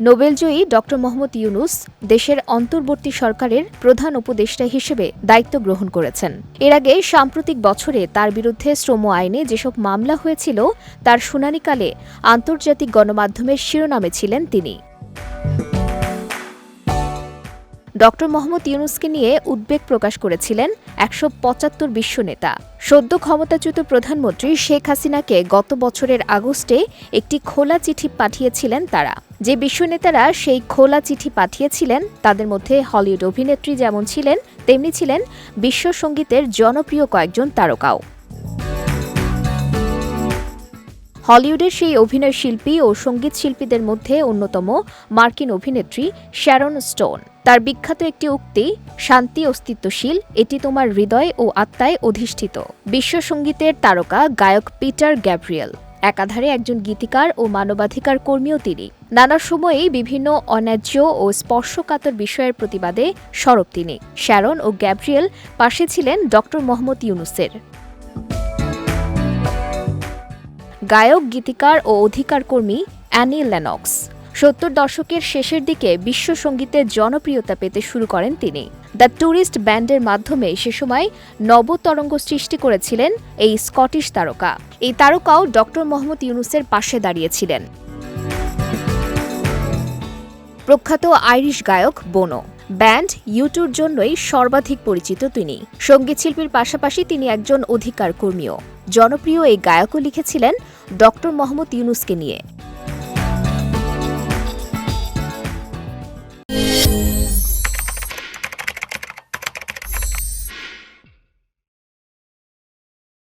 নোবেলজয়ী doctor Mohammad Yunus দেশের অন্তর্বর্তী সরকারের প্রধান উপদেষ্টা হিসেবে দায়িত্ব গ্রহণ করেছেন। এর আগে সাম্প্রতিক বছরে তার বিরুদ্ধে শ্রম আইনে যেসব মামলা হয়েছিল, তার শুনানিকালে আন্তর্জাতিক গণমাধ্যমের শিরোনামে ছিলেন তিনি। ডক্টর মোহাম্মদ ইউনুসকে নিয়ে উদ্বেগ প্রকাশ করেছিলেন একশো পঁচাত্তর বিশ্ব নেতা। সদ্য ক্ষমতাচ্যুত প্রধানমন্ত্রী শেখ হাসিনাকে গত বছরের আগস্টে একটি খোলা চিঠি পাঠিয়েছিলেন তারা। যে বিশ্ব নেতারা সেই খোলা চিঠি পাঠিয়েছিলেন, তাদের মধ্যে হলিউড অভিনেত্রী যেমন ছিলেন, তেমনি ছিলেন বিশ্ব সঙ্গীতের জনপ্রিয় কয়েকজন তারকাও। হলিউডের সেই অভিনয় শিল্পী ও সংগীত শিল্পীদের মধ্যে অন্যতম মার্কিন অভিনেত্রী শ্যারন স্টোন। তার বিখ্যাত একটি উক্তি, শান্তি অস্তিত্বশীল, এটি তোমার হৃদয় ও আত্মায় অধিষ্ঠিত। বিশ্ব সঙ্গীতের তারকা, গায়ক পিটার গ্যাব্রিয়েল। একাধারে একজন গীতিকার ও মানবাধিকার কর্মীও তিনি। নানা সময়েই বিভিন্ন অন্যায্য ও স্পর্শকাতর বিষয়ের প্রতিবাদে সরব তিনি। শ্যারন ও গ্যাব্রিয়েল পাশে ছিলেন ডক্টর মোহাম্মদ ইউনুসের। গায়ক, গীতিকার ও অধিকার কর্মী অ্যানি ল্যানক্স সত্তর দশকের শেষের দিকে বিশ্ব সঙ্গীতে জনপ্রিয়তা পেতে শুরু করেন তিনি। দ্য ট্যুরিস্ট ব্যান্ডের মাধ্যমে সে সময় নবতরঙ্গ সৃষ্টি করেছিলেন এই স্কটিশ তারকা। এই তারকাও ডক্টর মোহাম্মদ ইউনুসের পাশে দাঁড়িয়েছিলেন। প্রখ্যাত আইরিশ গায়ক বোনো। ব্যান্ড ইউটুর জন্যই সর্বাধিক পরিচিত তিনি। সঙ্গীতশিল্পীর পাশাপাশি তিনি একজন অধিকার কর্মীও জনপ্রিয় এই গায়কও লিখেছিলেন ডক্টর মোহাম্মদ ইউনুসকে নিয়ে।